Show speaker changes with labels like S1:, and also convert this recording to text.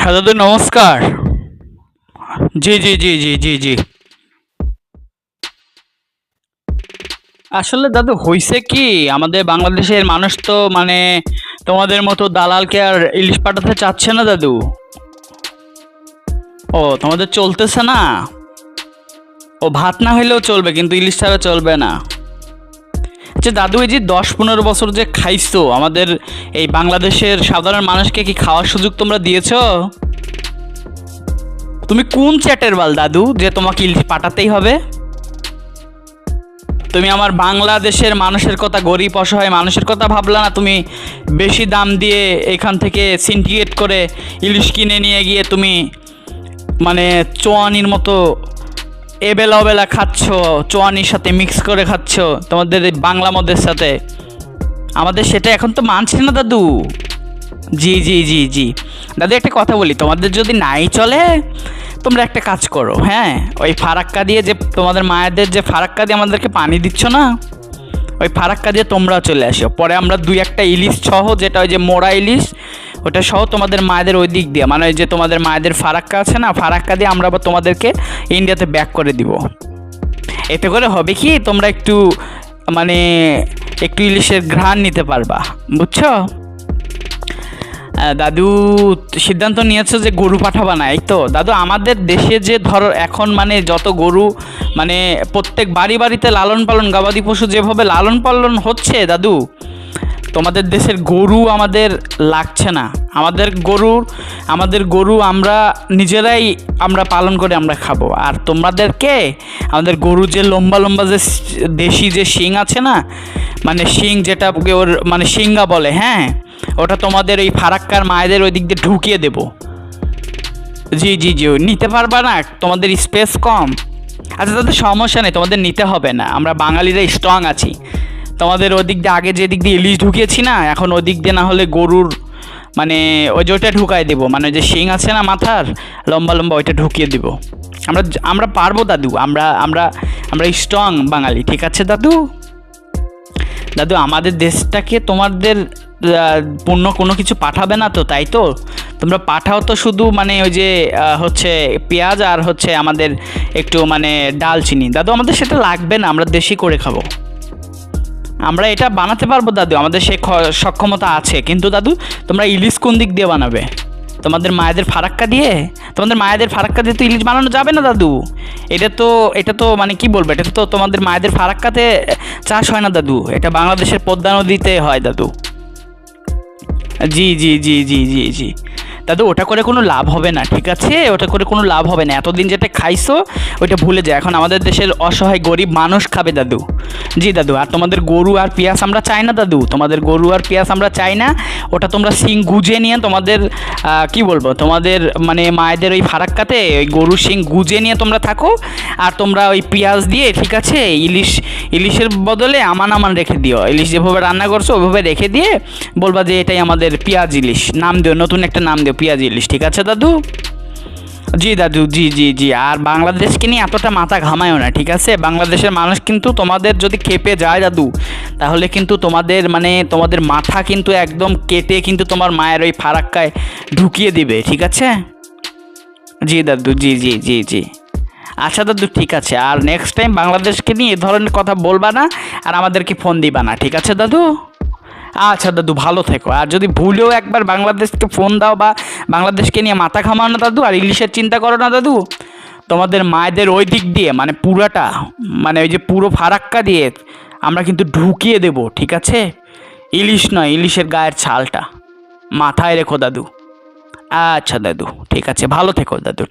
S1: হ্যাঁ দাদু, নমস্কার। জি জি জি জি জি জি। আসলে দাদু, হইছে কি, আমাদের বাংলাদেশের মানুষ তো মানে তোমাদের মতো দালালকে আর ইলিশ পাঠাতে চাচ্ছে না দাদু। ও, তোমাদের চলতেছে না? ও, ভাত না হইলেও চলবে, কিন্তু ইলিশ ছাড়া চলবে না। যে দাদু এই যে দশ পনেরো বছর যে খাইছো, আমাদের এই বাংলাদেশের সাধারণ মানুষকে কি খাওয়ার সুযোগ তোমরা দিয়েছ? তুমি কোন চ্যাটের বাল দাদু, যে তোমাকে ইলিশ পাঠাতেই হবে? তুমি আমার বাংলাদেশের মানুষের কথা, গরিব অসহায় মানুষের কথা ভাবলা না? তুমি বেশি দাম দিয়ে এখান থেকে সিন্ডিকেট করে ইলিশ কিনে নিয়ে গিয়ে তুমি মানে চোয়ানির মতো এবেলা ওবেলা খাচ্ছ, চোয়ানির সাথে মিক্স করে খাচ্ছ, তোমাদের বাংলা মদের সাথে। আমাদের সেটা এখন তো মানছে না, দাদু। জি জি জি জি। দাদু, একটা কথা বলি, তোমাদের যদি নাই চলে, তোমরা একটা কাজ করো হ্যাঁ? ওই ফারাক্কা দিয়ে যে তোমাদের মায়েদের যে ফারাক্কা দিয়ে আমাদেরকে পানি দিচ্ছ না, ওই ফারাক্কা দিয়ে তোমরা চলে আসো। পরে আমরা দুই একটা ইলিশ সহ যেটা ওই যে মোড়া ইলিশ ওটা সহ তোমাদের মায়েদের ওই দিক দিয়ে। মানে যে তোমাদের মায়েদের ফারাক্কা আছে না, ফারাক্কা দিয়ে আমরা আবার তোমাদেরকে ইন্ডিয়াতে ব্যাক করে দিব। এতে করে হবে কি, তোমরা একটু মানে একটু ইলিশের ঘ্রাণ নিতে পারবা। বুঝছ? দাদু, সিদ্ধান্ত নিয়েছে যে গরু পাঠাবা না, এই তো। দাদু, আমাদের দেশে যে ধরো, এখন মানে যত গরু মানে প্রত্যেক বাড়ি বাড়িতে লালন পালন, গবাদি পশু যেভাবে লালন পালন হচ্ছে, দাদু তোমাদের দেশের গরু আমাদের লাগছে না। আমাদের গরুর আমাদের গরু আমরা নিজেরাই আমরা পালন করে আমরা খাব। আর তোমাদেরকে, আমাদের গরু যে লম্বা লম্বা যে দেশি যে শিং আছে না মানে শিং যেটা ওর মানে শিঙ্গা বলে হ্যাঁ ওটা তোমাদের ওই ফারাক্কার মায়েদের ওই দিক দিয়ে ঢুকিয়ে দেবো। জি জি জি, নিতে পারবা না, তোমাদের স্পেস কম। আচ্ছা তাদের সমস্যা নেই, তোমাদের নিতে হবে না। আমরা বাঙালিরা স্ট্রং আছি। তোমাদের ওদিক দিয়ে আগে যে দিক দিয়ে ইলিশ ঢুকিয়েছি না, এখন ওদিক দিয়ে না হলে গরুর মানে ওই যে ওইটা ঢুকাই দেবো মানে যে শিং আছে না মাথার, লম্বা লম্বা ওইটা ঢুকিয়ে দিব। আমরা আমরা পারব দাদু, আমরা আমরা আমরা স্ট্রং বাঙালি, ঠিক আছে দাদু? দাদু, আমাদের দেশটাকে তোমাদের পণ্য কোনো কিছু পাঠাবে না তো, তাই তো? তোমরা পাঠাও তো শুধু মানে ওই যে হচ্ছে পেঁয়াজ আর হচ্ছে আমাদের একটু মানে ডালচিনি। দাদু, আমাদের সেটা লাগবে না, আমরা দেশি করে খাব। আমরা এটা বানাতে পারব দাদু, আমাদের সে সক্ষমতা আছে। কিন্তু দাদু, তোমরা ইলিশ কোন দিক দিয়ে বানাবে? তোমাদের মায়েদের ফারাক্কা দিয়ে? তোমাদের মায়েদের ফারাক্কা দিয়ে তো ইলিশ বানানো যাবে না দাদু। এটা তো এটা তো মানে কি বলব, এটা তো তোমাদের মায়েদের ফারাক্কাতে চাষ হয় না দাদু। এটা বাংলাদেশের পদ্মা নদীতে হয় দাদু। জি জি জি জি জি জি। দাদু, ওটা করে কোনো লাভ হবে না, ঠিক আছে? ওটা করে কোনো লাভ হবে না। এতদিন যেটা খাইছো, ওইটা ভুলে যায় এখন আমাদের দেশের অসহায় গরিব মানুষ খাবে দাদু। জি দাদু, আর তোমাদের গরু আর পেঁয়াজ আমরা চাই না দাদু। তোমাদের গরু আর পেঁয়াজ আমরা চাই না। ওটা তোমরা শিং গুজে নিয়ে তোমাদের কি বলব, তোমাদের মানে মায়েদের ওই ফারাক্কাতে, ওই গরু শিং গুজে নিয়ে তোমরা থাকো। আর তোমরা ওই পেঁয়াজ দিয়ে, ঠিক আছে, ইলিশ, ইলিশের বদলে আমান আমান রেখে দিও। ইলিশ যেভাবে রান্না করছ, ওইভাবে রেখে দিয়ে বলবা যে এটাই আমাদের পেঁয়াজ ইলিশ। নাম দিও, নতুন একটা নাম দিও। পেঁয়াজ ইলিশ, ঠিক আছে দাদু? জি দাদু, জি জি জি। আর বাংলাদেশকে নিয়ে এতটা মাথা ঘামায়ও না, ঠিক আছে? বাংলাদেশের মানুষ কিন্তু তোমাদের যদি খেপে যায় দাদু, তাহলে কিন্তু তোমাদের মানে তোমাদের মাথা কিন্তু একদম কেটে কিন্তু তোমার মায়ের ওই ফারাক্কায় ঢুকিয়ে দিবে, ঠিক আছে? জি দাদু, জি জি জি জি। আচ্ছা দাদু, ঠিক আছে। আর নেক্সট টাইম বাংলাদেশকে নিয়ে এ ধরনের কথা বলবা না, আর আমাদেরকে ফোন দিবা না, ঠিক আছে দাদু? আচ্ছা দাদু, ভালো থেকো। আর যদি ভুলেও একবার বাংলাদেশকে ফোন দাও বা বাংলাদেশকে নিয়ে মাথা ঘামাও না দাদু, আর ইলিশের চিন্তা করো না দাদু। তোমাদের মায়েদের ওই দিক দিয়ে মানে পুরাটা মানে ওই যে পুরো ফারাক্কা দিয়ে আমরা কিন্তু ঢুকিয়ে দেব, ঠিক আছে? ইলিশ নয়, ইলিশের গায়ের ছালটা। মাথায় রেখো দাদু। আচ্ছা দাদু, ঠিক আছে, ভালো থেকো দাদু।